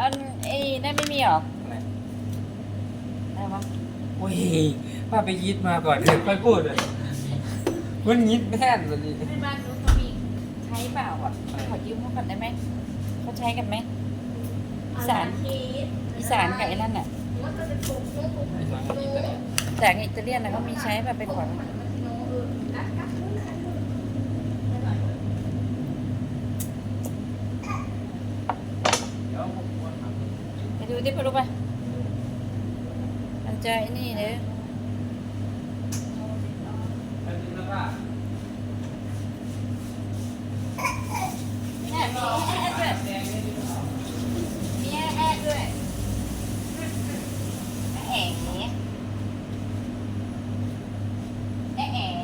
อันไอ้นั่นไม่มีเหรออะไรอะไรวะโอ้ยป้าไปยิดมาก่อนเดี๋ยวค่อยพูดเลยมันยิดแม่นเลยนี่ในบ้านนู้นเขามีใช้เปล่าอะขอยืมเขาก่อนได้ไหมเขาใช้กันไหมอีสานอีสานกับไอ้นั่นน่ะแต่อิตาเลียนน่ะเขามีใช้แบบไปขอไปดูที่ไปดูไปมันจะไอ้นี่เด้อแม่มีแอดด้วยมีแอดด้วยแอะแอะแอะแอะแอะ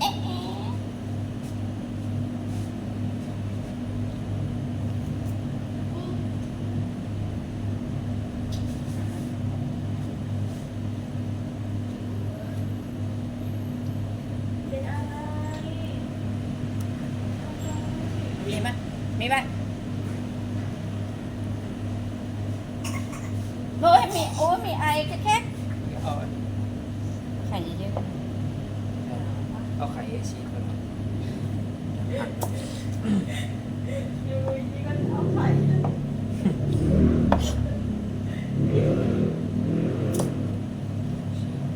แอะมีไหม มีไหมโอ้ยมีโอ้ยมีไอแค่แค่เอาไข่เยอะเอาไข่ให้ชีสก่อน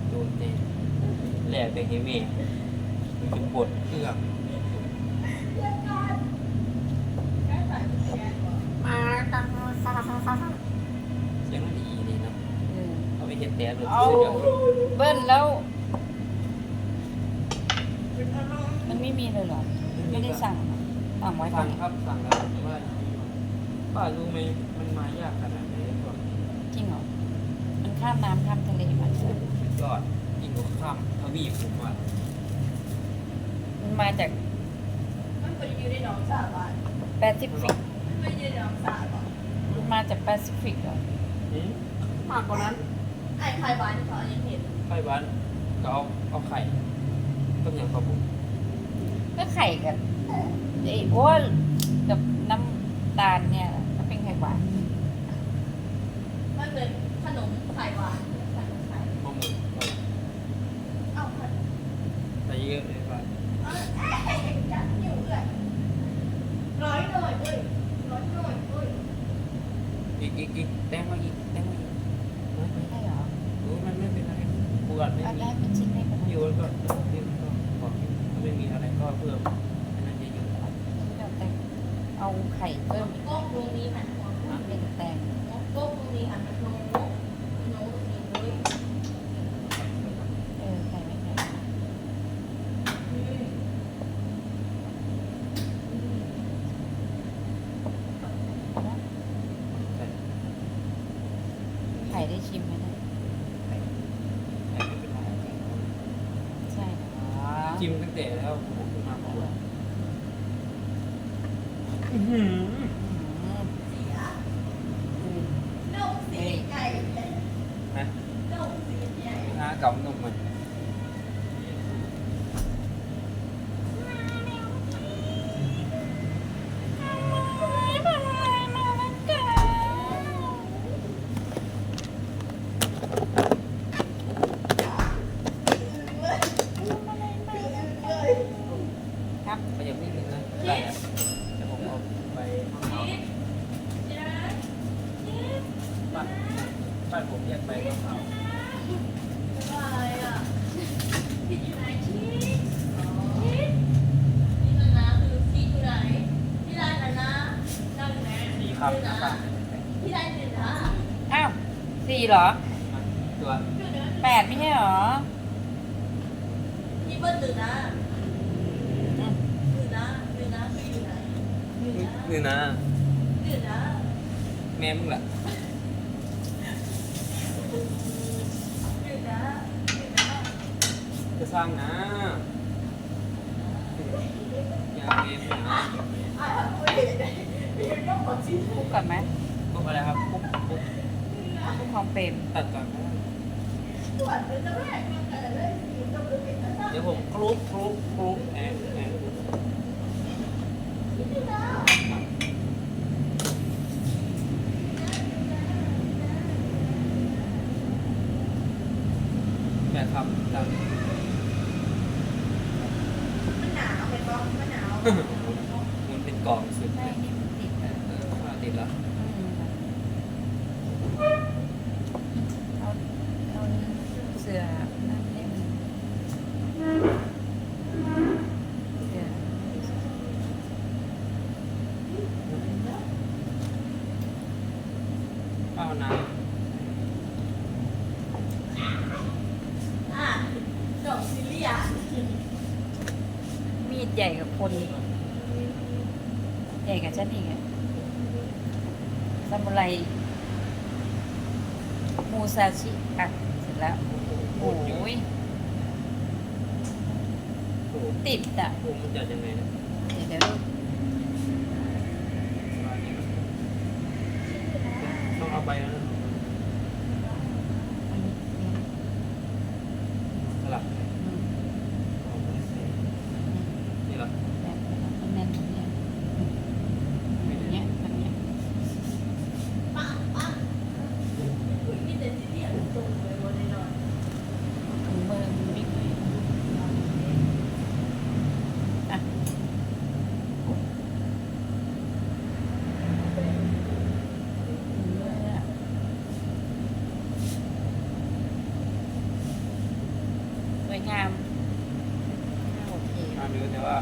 โดนเตะแหลกไปเฮเว่มันจะปวดเครื่อง เสียงมันดีดีเนาะๆเออเอาไปเห็ดแต่เลยเอาเบิ้ลแล้ว มันไม่มีเลยเหรอ ไม่ได้สั่งเหรอสั่งไว้ก่อสั่นงครับสั่งแล้วแต่ว่าป้ารู้ไหมมันมายากขนาดไหนก่อนจริงเหรอ มันข้ามน้ำข้ามทะเลมาสุดยอดยิ่งกว่าข้ามทวีปผมว่ามันมาจากมันไปอยู่ในหนองสาบานแปซิฟิก มันไปอยู่ในหนองสาบาน มันมาจากแปซิฟิกเหรอหืมมากกว่านั้นไอ้ไข่หวานเขายังเห็นไข่บ้านก็เอาเอาไข่ต้มยำข้าวบุกก็ไข่กับไอ้โอ้ยกับน้ำตาลเนี่ยก็เป็นไข่หวาน มันเหมือนขนมไข่หวานขนมไข่ ข้าวหมู เอ้าขนม ใส่เยอะเลยป่ะ เอ้าเอ้ยจัดอยู่เลยร้อยหน่อยเว้ยร้อยหน่อยเว้ย อีกอีกอีกแต้งมาอีกแต้งมาอีกเฮ้ยใช่เหรอเออมันไม่เป็นไรปวดไม่เอามีได้เป็นชิ้นเล็กกว่านั้นอยู่แล้วก็เดี๋ยวก็ขอถ้าไม่มีอะไรก็เพิ่มอันนั้นจะเยอะเดี๋ยวแต่เอาไข่เพิ่ม โก้ตรงนี้หันหัวเป็นแตงโก้ตรงนี้หันมาโน้โน้ตรงนี้เลย เออไข่ไม่ไข่ อืมอืม ใส่ ไข่ได้ชิมไหมเนี่ยใส่ใส่ไม่เป็นไรใช่เหรอจิ้มตั้งแต่แล้วผมมาปวดอื้อหืออืมเสียนกเสียไก่นะนกเสียใหญ่งากำนมมัน ครับ ไปยังไม่ถึงนะได้อะเดี๋ยวผมเอาไปห้องเขาบ้านบ้านผมแยกไปห้องเขา อะไรอะพี่อยู่ไหนชีชีนี่นะนะคือชีอยู่ไหนที่ร้านนะนะนั่งไหน ดี ครับนะครับที่ร้านเนี่ยนะอ้าวสี่เหรอตัวอยู่นะแปดไม่ใช่เหรอที่เบิ้ลตื่นนะอืมตื่นนะตื่นนะคืออยู่ไหนอยู่นะนี่นะตื่นนะแม่มึงแหละตื่นนะตื่นนะจะสร้างนะอย่าเรียนนะ คุกก่อนไหมคุกอะไรครับคุกคุกคุกความเป็นตัดก่อนเดี๋ยวผมคลุกคลุกคลุกแอนแอนแบบครับตังมันหนาวเป็นกองมันหนาวมันเป็นกองสุด เอาน้อะจบซีรีส์อะมีดใหญ่กับคนอีกใหญ่กับฉันอีกอะซามูไรมูซาชิอะเสร็จแล้วำโอ้ยโอ้โหติดอะ โอ้โหมันจะยังไงนะ เดี๋ยวเดี๋ยวดู 拜安 งามโอเค มาดูแต่ว่า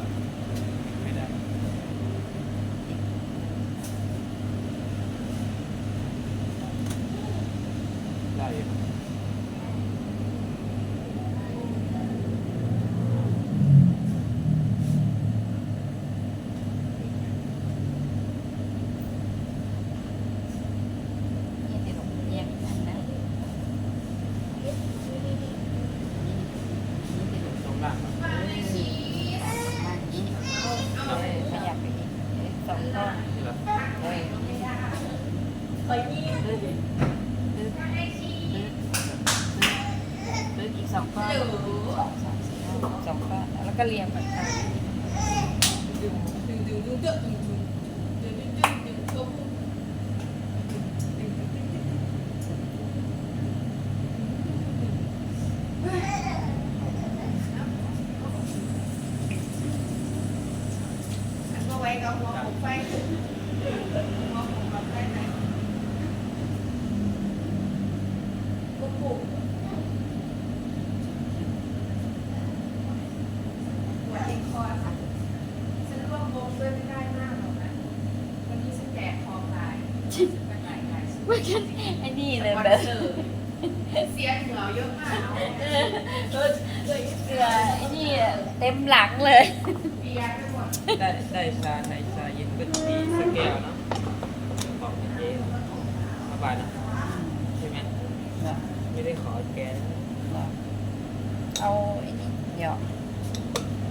สองก้อนแล้วก็เรียงแบบนี้ไว้ก็หัวผมไปหัวผม หัวติดคอค่ะฉันร่วมวงด้วยไม่ได้มากหรอกนะ วันนี้ฉันแจกทองลายกันหลายลายว่ากันไอ้นี่เลยนแบบเเสียเหงื่อเยอะมากเอาเออเสือไอ้นี่เต็มหลังเลย เปียกไปหมดได้ได้ชาไทยชาเย็นเป็นดีสแกลเนาะของเจ๊สบายนะใช่ไหมไม่ได้ขอแกนะเอาไอ้นี่หยอก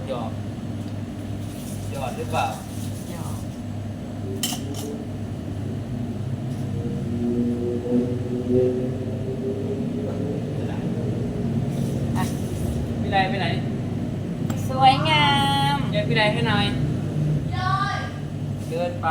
หยอก หยอดหรือเปล่าหยอกอะพี่ไดไปไหน สวยงามแกพี่ไดให้หน่อยย่อยเดินไป